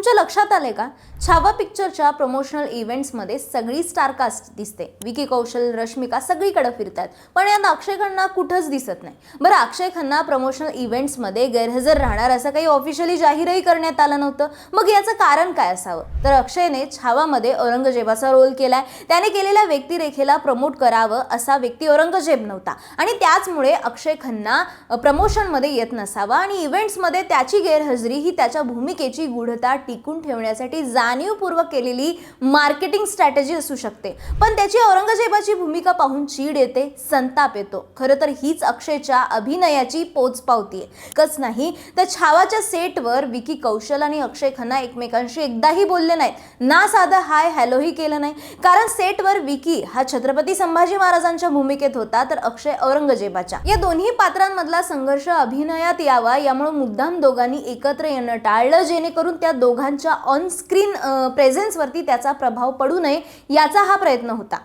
तुमच्या लक्षात आले का? छावा पिक्चरच्या प्रमोशनल इव्हेंट्समध्ये सगळी स्टारकास्ट दिसते. विकी कौशल रश्मिका सगळीकडे फिरतात. पण यात अक्षय खन्ना कुठंच दिसत नाही. बरं अक्षय खन्ना प्रमोशनल इव्हेंट्समध्ये गैरहजर राहणार असं काही ऑफिशियली जाहीरही करण्यात आलं नव्हतं. मग याचं कारण काय असावं? तर अक्षयने छावामध्ये औरंगजेबाचा रोल केलाय. त्याने केलेल्या व्यक्तिरेखेला प्रमोट करावं असा व्यक्ती औरंगजेब नव्हता. आणि त्याचमुळे अक्षय खन्ना प्रमोशनमध्ये येत नसावा आणि इव्हेंट्समध्ये त्याची गैरहजेरी ही त्याच्या भूमिकेची गूढता टिकून ठेवण्यासाठी जाणीवपूर्वक केलेली मार्केटिंग स्ट्रॅटेजी असू शकते. पण त्याची औरंगजेबाची भूमिका पाहून चीड येते संताप येतो. खरं तर हीच अक्षयच्या अभिनयाची पोचपावती आहे कच नाही तर छावाच्या सेटवर विकी कौशल आणि अक्षय खन्ना एकमेकांशी एकदाही बोलले नाहीत. ना साधं हाय हॅलोही केलं नाही. कारण सेटवर विकी हा छत्रपती संभाजी महाराजांच्या भूमिकेत होता तर अक्षय औरंगजेबाच्या. या दोन्ही पात्रांमधला संघर्ष अभिनयात यावा यामुळे मुद्दाम दोघांनी एकत्र येणं टाळलं जेणेकरून त्या दोघांच्या ऑन स्क्रीन प्रेझेन्सवरती त्याचा प्रभाव पडू नये याचा हा प्रयत्न होता.